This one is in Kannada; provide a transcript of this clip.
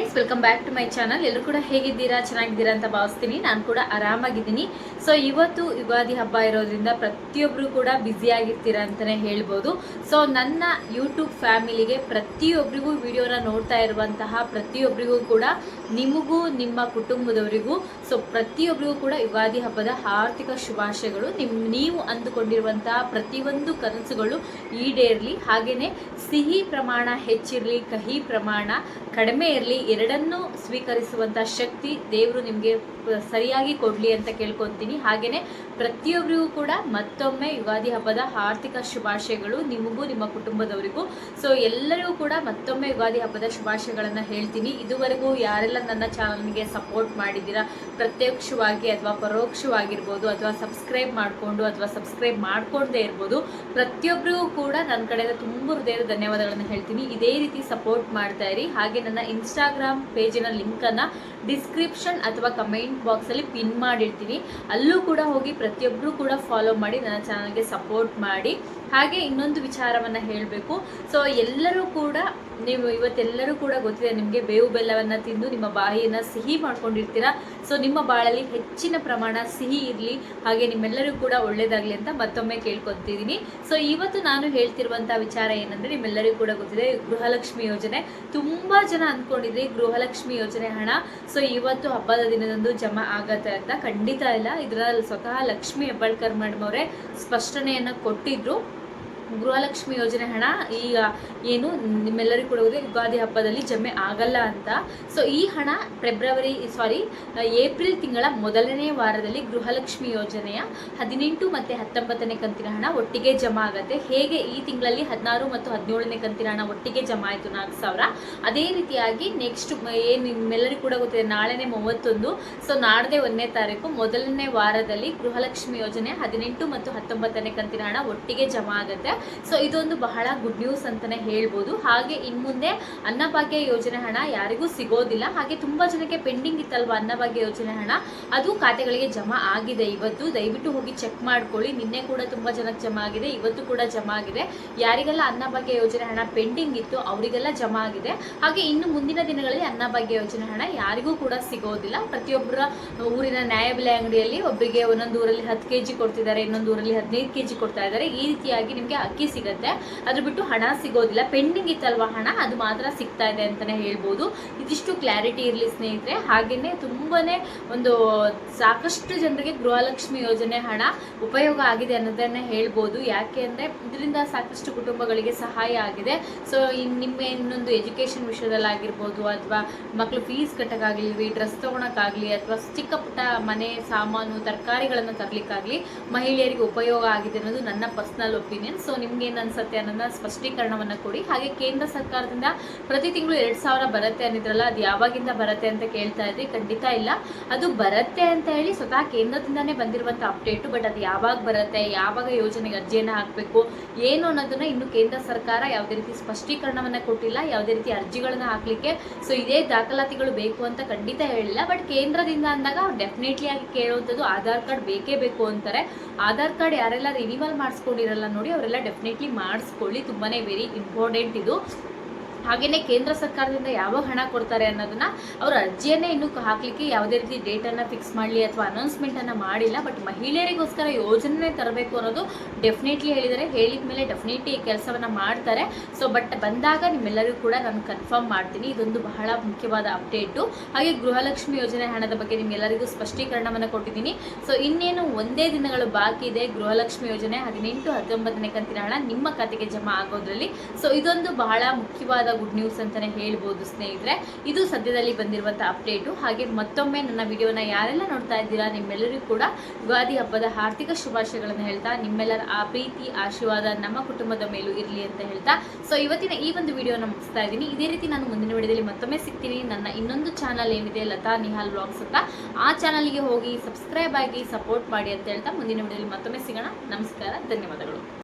Friends welcome back to my channel ಎಲ್ಲರೂ ಕೂಡ ಹೇಗಿದ್ದೀರಾ? ಚೆನ್ನಾಗಿದ್ದೀರಾ ಅಂತ ಭಾವಿಸ್ತೀನಿ. ನಾನು ಕೂಡ ಆರಾಮಾಗಿದ್ದೀನಿ. ಸೊ ಇವತ್ತು ಯುಗಾದಿ ಹಬ್ಬ ಇರೋದ್ರಿಂದ ಪ್ರತಿಯೊಬ್ಬರು ಕೂಡ ಬ್ಯುಸಿ ಆಗಿರ್ತೀರಾ ಅಂತಲೇ ಹೇಳ್ಬೋದು. ಸೊ ನನ್ನ ಯೂಟ್ಯೂಬ್ ಫ್ಯಾಮಿಲಿಗೆ ಪ್ರತಿಯೊಬ್ಬರಿಗೂ ವಿಡಿಯೋನ ನೋಡ್ತಾ ಇರುವಂತಹ ಪ್ರತಿಯೊಬ್ಬರಿಗೂ ಕೂಡ ನಿಮಗೂ, ನಿಮ್ಮ ಕುಟುಂಬದವರಿಗೂ, ಸೊ ಪ್ರತಿಯೊಬ್ಬರಿಗೂ ಕೂಡ ಯುಗಾದಿ ಹಬ್ಬದ ಆರ್ಥಿಕ ಶುಭಾಶಯಗಳು. ನಿಮ್, ನೀವು ಅಂದುಕೊಂಡಿರುವಂತಹ ಪ್ರತಿಯೊಂದು ಕನಸುಗಳು ಈಡೇರಲಿ ಹಾಗೆಯೇ ಸಿಹಿ ಪ್ರಮಾಣ ಹೆಚ್ಚಿರಲಿ, ಕಹಿ ಪ್ರಮಾಣ ಕಡಿಮೆ ಇರಲಿ, ಎರಡನ್ನೂ ಸ್ವೀಕರಿಸುವಂಥ ಶಕ್ತಿ ದೇವರು ನಿಮಗೆ ಸರಿಯಾಗಿ ಕೊಡಲಿ ಅಂತ ಕೇಳ್ಕೊತೀನಿ. ಹಾಗೆಯೇ ಪ್ರತಿಯೊಬ್ಬರಿಗೂ ಕೂಡ ಮತ್ತೊಮ್ಮೆ ಯುಗಾದಿ ಹಬ್ಬದ ಆರ್ಥಿಕ ಶುಭಾಶಯಗಳು ನಿಮಗೂ, ನಿಮ್ಮ ಕುಟುಂಬದವರಿಗೂ. ಸೊ ಎಲ್ಲರಿಗೂ ಕೂಡ ಮತ್ತೊಮ್ಮೆ ಯುಗಾದಿ ಹಬ್ಬದ ಶುಭಾಶಯಗಳನ್ನು ಹೇಳ್ತೀನಿ. ಇದುವರೆಗೂ ಯಾರೆಲ್ಲ ನನ್ನ ಚಾನಲ್ಗೆ ಸಪೋರ್ಟ್ ಮಾಡಿದ್ದೀರಾ? ಪ್ರತ್ಯಕ್ಷವಾಗಿ ಅಥವಾ ಪರೋಕ್ಷವಾಗಿರ್ಬೋದು ಅಥವಾ ಸಬ್ಸ್ಕ್ರೈಬ್ ಮಾಡಿಕೊಂಡು ಅಥವಾ ಸಬ್ಸ್ಕ್ರೈಬ್ ಮಾಡಿಕೊಂಡೇ ಇರ್ಬೋದು ಪ್ರತಿಯೊಬ್ಬರಿಗೂ ಕೂಡ ನನ್ನ ಕಡೆಯಿಂದ ತುಂಬ ಹೃದಯದ ಧನ್ಯವಾದಗಳನ್ನು ಹೇಳ್ತೀನಿ. ಇದೇ ರೀತಿ ಸಪೋರ್ಟ್ ಮಾಡ್ತಾ ಇರಿ. ಹಾಗೆ ನನ್ನ ಇನ್ಸ್ಟಾಗ್ರಾಮ್ ಪೇಜಿನ ಲಿಂಕನ್ನು ಡಿಸ್ಕ್ರಿಪ್ಷನ್ ಅಥವಾ ಕಮೆಂಟ್ ಬಾಕ್ಸಲ್ಲಿ ಪಿನ್ ಮಾಡಿರ್ತೀನಿ. ಅಲ್ಲೂ ಕೂಡ ಹೋಗಿ ಪ್ರತಿಯೊಬ್ಬರು ಕೂಡ ಫಾಲೋ ಮಾಡಿ ನನ್ನ ಚಾನಲ್ಗೆ ಸಪೋರ್ಟ್ ಮಾಡಿ. ಹಾಗೆ ಇನ್ನೊಂದು ವಿಚಾರವನ್ನು ಹೇಳಬೇಕು. ಸೊ ಎಲ್ಲರೂ ಕೂಡ ನೀವು ಇವತ್ತೆಲ್ಲರೂ ಕೂಡ ಗೊತ್ತಿದೆ, ನಿಮಗೆ ಬೇವು ಬೆಲ್ಲವನ್ನು ತಿಂದು ನಿಮ್ಮ ಬಾಯಿಯನ್ನು ಸಿಹಿ ಮಾಡ್ಕೊಂಡಿರ್ತೀರಾ? ಸೊ ನಿಮ್ಮ ಬಾಳಲ್ಲಿ ಹೆಚ್ಚಿನ ಪ್ರಮಾಣ ಸಿಹಿ ಇರಲಿ, ಹಾಗೆ ನಿಮ್ಮೆಲ್ಲರಿಗೂ ಕೂಡ ಒಳ್ಳೇದಾಗಲಿ ಅಂತ ಮತ್ತೊಮ್ಮೆ ಕೇಳ್ಕೊತಿದ್ದೀನಿ. ಸೊ ಇವತ್ತು ನಾನು ಹೇಳ್ತಿರುವಂಥ ವಿಚಾರ ಏನಂದರೆ ನಿಮ್ಮೆಲ್ಲರಿಗೂ ಕೂಡ ಗೊತ್ತಿದೆ, ಗೃಹಲಕ್ಷ್ಮಿ ಯೋಜನೆ. ತುಂಬ ಜನ ಅಂದ್ಕೊಂಡಿದ್ರಿ, ಗೃಹಲಕ್ಷ್ಮಿ ಯೋಜನೆ ಹಣ. ಸೊ ಇವತ್ತು ಹಬ್ಬದ ದಿನದಂದು ಜಮಾ ಆಗತ್ತೆ ಅಂತ ಖಂಡಿತ ಇಲ್ಲ. ಇದರಲ್ಲಿ ಸ್ವತಃ ಲಕ್ಷ್ಮಿ ಹೆಬ್ಬಾಳ್ಕರ್ ಮೇಡಮ್ ಅವರೇ ಸ್ಪಷ್ಟನೆಯನ್ನು ಕೊಟ್ಟಿದ್ರು. ಗೃಹಲಕ್ಷ್ಮಿ ಯೋಜನೆ ಹಣ ಈಗ ಏನು ನಿಮ್ಮೆಲ್ಲರಿಗೂ ಕೂಡ ಗೊತ್ತಿದೆ, ಯುಗಾದಿ ಹಬ್ಬದಲ್ಲಿ ಜಮೆ ಆಗಲ್ಲ ಅಂತ. ಸೊ ಈ ಹಣ ಫೆಬ್ರವರಿ ಸಾರಿ ಏಪ್ರಿಲ್ ತಿಂಗಳ ಮೊದಲನೇ ವಾರದಲ್ಲಿ ಗೃಹಲಕ್ಷ್ಮಿ ಯೋಜನೆಯ ಹದಿನೆಂಟು ಮತ್ತು ಹತ್ತೊಂಬತ್ತನೇ ಕಂತಿನ ಹಣ ಒಟ್ಟಿಗೆ ಜಮಾ ಆಗುತ್ತೆ. ಹೇಗೆ ಈ ತಿಂಗಳಲ್ಲಿ ಹದಿನಾರು ಮತ್ತು ಹದಿನೇಳನೇ ಕಂತಿನ ಹಣ ಒಟ್ಟಿಗೆ ಜಮಾ ಆಯಿತು ನಾಲ್ಕು ಸಾವಿರ? ಅದೇ ರೀತಿಯಾಗಿ ನೆಕ್ಸ್ಟ್ ಏನು ನಿಮ್ಮೆಲ್ಲರಿಗೂ ಕೂಡ ಗೊತ್ತಿದೆ ನಾಳೆನೇ ಮೂವತ್ತೊಂದು. ಸೊ ನಾಡ್ದೆ ಒಂದನೇ ತಾರೀಕು ಮೊದಲನೇ ವಾರದಲ್ಲಿ ಗೃಹಲಕ್ಷ್ಮಿ ಯೋಜನೆ ಹದಿನೆಂಟು ಮತ್ತು ಹತ್ತೊಂಬತ್ತನೇ ಕಂತಿನ ಹಣ ಒಟ್ಟಿಗೆ ಜಮಾ ಆಗುತ್ತೆ. ಸೊ ಇದೊಂದು ಬಹಳ ಗುಡ್ ನ್ಯೂಸ್ ಅಂತಾನೆ ಹೇಳ್ಬೋದು. ಹಾಗೆ ಇನ್ಮುಂದೆ ಅನ್ನಭಾಗ್ಯ ಯೋಜನೆ ಹಣ ಯಾರಿಗೂ ಸಿಗೋದಿಲ್ಲ. ಹಾಗೆ ತುಂಬಾ ಜನಕ್ಕೆ ಪೆಂಡಿಂಗ್ ಇತ್ತಲ್ವಾ ಅನ್ನಭಾಗ್ಯ ಯೋಜನೆ ಹಣ? ಅದು ಖಾತೆಗಳಿಗೆ ಜಮಾ ಆಗಿದೆ ಇವತ್ತು. ದಯವಿಟ್ಟು ಹೋಗಿ ಚೆಕ್ ಮಾಡ್ಕೊಳ್ಳಿ. ನಿನ್ನೆ ಕೂಡ ತುಂಬಾ ಜನಕ್ಕೆ ಜಮಾ ಆಗಿದೆ, ಇವತ್ತು ಕೂಡ ಜಮಾ ಆಗಿದೆ. ಯಾರಿಗೆಲ್ಲ ಅನ್ನಭಾಗ್ಯ ಯೋಜನೆ ಹಣ ಪೆಂಡಿಂಗ್ ಇತ್ತು ಅವರಿಗೆಲ್ಲ ಜಮಾ ಆಗಿದೆ. ಹಾಗೆ ಇನ್ನು ಮುಂದಿನ ದಿನಗಳಲ್ಲಿ ಅನ್ನಭಾಗ್ಯ ಯೋಜನೆ ಹಣ ಯಾರಿಗೂ ಕೂಡ ಸಿಗೋದಿಲ್ಲ. ಪ್ರತಿಯೊಬ್ಬರ ಊರಿನ ನ್ಯಾಯಬೆಲೆ ಅಂಗಡಿಯಲ್ಲಿ ಒಬ್ಬರಿಗೆ ಒಂದೊಂದು ಊರಲ್ಲಿ ಹತ್ತು ಕೆ ಜಿ ಕೊಡ್ತಿದ್ದಾರೆ, ಇನ್ನೊಂದು ಊರಲ್ಲಿ ಹದಿನೈದು ಕೆ ಜಿ ಕೊಡ್ತಾ ಇದ್ದಾರೆ. ಈ ರೀತಿಯಾಗಿ ನಿಮಗೆ ಅಕ್ಕಿ ಸಿಗುತ್ತೆ. ಅದ್ರ ಬಿಟ್ಟು ಹಣ ಸಿಗೋದಿಲ್ಲ. ಪೆಂಡಿಂಗ್ ಇತ್ತಲ್ವಾ ಹಣ? ಅದು ಮಾತ್ರ ಸಿಗ್ತಾ ಇದೆ ಅಂತಲೇ ಹೇಳ್ಬೋದು. ಇದಿಷ್ಟು ಕ್ಲಾರಿಟಿ ಇರಲಿ ಸ್ನೇಹಿತರೆ. ಹಾಗೆಯೇ ತುಂಬಾನೇ ಒಂದು ಸಾಕಷ್ಟು ಜನರಿಗೆ ಗೃಹಲಕ್ಷ್ಮಿ ಯೋಜನೆ ಹಣ ಉಪಯೋಗ ಆಗಿದೆ ಅನ್ನೋದನ್ನೇ ಹೇಳ್ಬೋದು. ಯಾಕೆ ಅಂದರೆ ಇದರಿಂದ ಸಾಕಷ್ಟು ಕುಟುಂಬಗಳಿಗೆ ಸಹಾಯ ಆಗಿದೆ. ಸೊ ನಿಮ್ಮ ಇನ್ನೊಂದು ಎಜುಕೇಷನ್ ವಿಷಯದಲ್ಲಾಗಿರ್ಬೋದು ಅಥವಾ ಮಕ್ಕಳು ಫೀಸ್ ಕಟ್ಟೋಕ್ಕಾಗಲಿ ಡ್ರೆಸ್ ತೊಗೊಳಕ್ಕಾಗಲಿ ಅಥವಾ ಚಿಕ್ಕ ಪುಟ್ಟ ಮನೆ, ಸಾಮಾನು, ತರಕಾರಿಗಳನ್ನು ತರಲಿಕ್ಕಾಗಲಿ ಮಹಿಳೆಯರಿಗೆ ಉಪಯೋಗ ಆಗಿದೆ ಅನ್ನೋದು ನನ್ನ ಪರ್ಸ್ನಲ್ ಒಪಿನಿಯನ್ ಸೊ ನಿಮ್ಗೆ ಏನು ಅನ್ಸುತ್ತೆ ಅನ್ನೋದನ್ನ ಸ್ಪಷ್ಟೀಕರಣವನ್ನು ಕೊಡಿ. ಹಾಗೆ ಕೇಂದ್ರ ಸರ್ಕಾರದಿಂದ ಪ್ರತಿ ತಿಂಗಳು ಎರಡು ಸಾವಿರ ಬರುತ್ತೆ ಅನ್ನಿದ್ರಲ್ಲ, ಅದು ಯಾವಾಗಿಂದ ಬರುತ್ತೆ ಅಂತ ಕೇಳ್ತಾ ಇದ್ರಿ? ಖಂಡಿತ ಇಲ್ಲ. ಅದು ಬರುತ್ತೆ ಅಂತ ಹೇಳಿ ಸ್ವತಃ ಕೇಂದ್ರದಿಂದನೇ ಬಂದಿರುವಂಥ ಅಪ್ಡೇಟು, ಬಟ್ ಅದು ಯಾವಾಗ ಬರುತ್ತೆ, ಯಾವಾಗ ಯೋಜನೆಗೆ ಅರ್ಜಿಯನ್ನು ಹಾಕಬೇಕು, ಏನು ಅನ್ನೋದನ್ನ ಇನ್ನು ಕೇಂದ್ರ ಸರ್ಕಾರ ಯಾವುದೇ ರೀತಿ ಸ್ಪಷ್ಟೀಕರಣವನ್ನು ಕೊಟ್ಟಿಲ್ಲ, ಯಾವುದೇ ರೀತಿ ಅರ್ಜಿಗಳನ್ನು ಹಾಕಲಿಕ್ಕೆ. ಸೊ ಇದೇ ದಾಖಲಾತಿಗಳು ಬೇಕು ಅಂತ ಖಂಡಿತ ಹೇಳಿಲ್ಲ. ಬಟ್ ಕೇಂದ್ರದಿಂದ ಅಂದಾಗ ಡೆಫಿನೆಟ್ಲಿ ಆಗಿ ಕೇಳುವಂಥದ್ದು ಆಧಾರ್ ಕಾರ್ಡ್ ಬೇಕೇ ಬೇಕು ಅಂತಾರೆ. ಆಧಾರ್ ಕಾರ್ಡ್ ಯಾರೆಲ್ಲ ರಿನಿವಲ್ ಮಾಡಿಸ್ಕೊಂಡಿರಲ್ಲ ನೋಡಿ, ಅವರೆಲ್ಲ ಡೆಫಿನೆಟ್ಲಿ ಮಾಡಿಸ್ಕೊಳ್ಳಿ ತುಂಬಾ ವೆರಿ ಇಂಪಾರ್ಟೆಂಟ್ ಇದು. ಹಾಗೆಯೇ ಕೇಂದ್ರ ಸರ್ಕಾರದಿಂದ ಯಾವಾಗ ಹಣ ಕೊಡ್ತಾರೆ ಅನ್ನೋದನ್ನ ಅವರು ಅರ್ಜಿಯನ್ನೇ ಇನ್ನೂ ಹಾಕಲಿಕ್ಕೆ ಯಾವುದೇ ರೀತಿ ಡೇಟನ್ನು ಫಿಕ್ಸ್ ಮಾಡಲಿ ಅಥವಾ ಅನೌನ್ಸ್ಮೆಂಟನ್ನು ಮಾಡಿಲ್ಲ ಬಟ್ ಮಹಿಳೆಯರಿಗೋಸ್ಕರ ಯೋಜನೆ ತರಬೇಕು ಅನ್ನೋದು ಡೆಫಿನೆಟ್ಲಿ ಹೇಳಿದ್ದಾರೆ. ಹೇಳಿದ ಮೇಲೆ ಡೆಫಿನೆಟ್ಲಿ ಈ ಕೆಲಸವನ್ನು ಮಾಡ್ತಾರೆ. ಸೊ ಬಟ್ ಬಂದಾಗ ನಿಮ್ಮೆಲ್ಲರಿಗೂ ಕೂಡ ನಾನು ಕನ್ಫರ್ಮ್ ಮಾಡ್ತೀನಿ. ಇದೊಂದು ಬಹಳ ಮುಖ್ಯವಾದ ಅಪ್ಡೇಟು ಹಾಗೆ ಗೃಹಲಕ್ಷ್ಮಿ ಯೋಜನೆ ಹಣದ ಬಗ್ಗೆ ನಿಮ್ಮೆಲ್ಲರಿಗೂ ಸ್ಪಷ್ಟೀಕರಣವನ್ನು ಕೊಟ್ಟಿದ್ದೀನಿ. ಸೊ ಇನ್ನೇನು ಒಂದೇ ದಿನಗಳು ಬಾಕಿ ಇದೆ ಗೃಹಲಕ್ಷ್ಮಿ ಯೋಜನೆ ಹದಿನೆಂಟು ಹತ್ತೊಂಬತ್ತನೇ ಕಂತಿನ ಹಣ ನಿಮ್ಮ ಖಾತೆಗೆ ಜಮಾ ಆಗೋದ್ರಲ್ಲಿ. ಸೊ ಇದೊಂದು ಬಹಳ ಮುಖ್ಯವಾದ ಗುಡ್ ನ್ಯೂಸ್ ಅಂತಾನೆ ಹೇಳ್ಬೋದು ಸ್ನೇಹಿತರೆ. ಇದು ಸದ್ಯದಲ್ಲಿ ಬಂದಿರುವಂಥ ಅಪ್ಡೇಟು ಹಾಗೆ ಮತ್ತೊಮ್ಮೆ ನನ್ನ ವಿಡಿಯೋನ ಯಾರೆಲ್ಲ ನೋಡ್ತಾ ಇದ್ದೀರಾ, ನಿಮ್ಮೆಲ್ಲರಿಗೂ ಕೂಡ ಯುಗಾದಿ ಹಬ್ಬದ ಆರ್ಥಿಕ ಶುಭಾಶಯಗಳನ್ನು ಹೇಳ್ತಾ, ನಿಮ್ಮೆಲ್ಲರ ಆ ಪ್ರೀತಿ, ಆಶೀರ್ವಾದ ನಮ್ಮ ಕುಟುಂಬದ ಮೇಲೂ ಇರಲಿ ಅಂತ ಹೇಳ್ತಾ. ಸೊ ಇವತ್ತಿನ ಈ ಒಂದು ವಿಡಿಯೋನ ಮುಗಿಸ್ತಾ ಇದ್ದೀನಿ. ಇದೇ ರೀತಿ ನಾನು ಮುಂದಿನ ವಿಡಿಯೋದಲ್ಲಿ ಮತ್ತೊಮ್ಮೆ ಸಿಗ್ತೀನಿ. ನನ್ನ ಇನ್ನೊಂದು ಚಾನಲ್ ಏನಿದೆ, ಲತಾ ನಿಹಾಲ್ ಬ್ಲಾಗ್ಸ್ ಅಂತ. ಆ ಚಾನಲ್ಗೆ ಹೋಗಿ ಸಬ್ಸ್ಕ್ರೈಬ್ ಆಗಿ ಸಪೋರ್ಟ್ ಮಾಡಿ ಅಂತ ಹೇಳ್ತಾ ಮುಂದಿನ ವಿಡಿಯೋದಲ್ಲಿ ಮತ್ತೊಮ್ಮೆ ಸಿಗೋಣ. ನಮಸ್ಕಾರ, ಧನ್ಯವಾದಗಳು.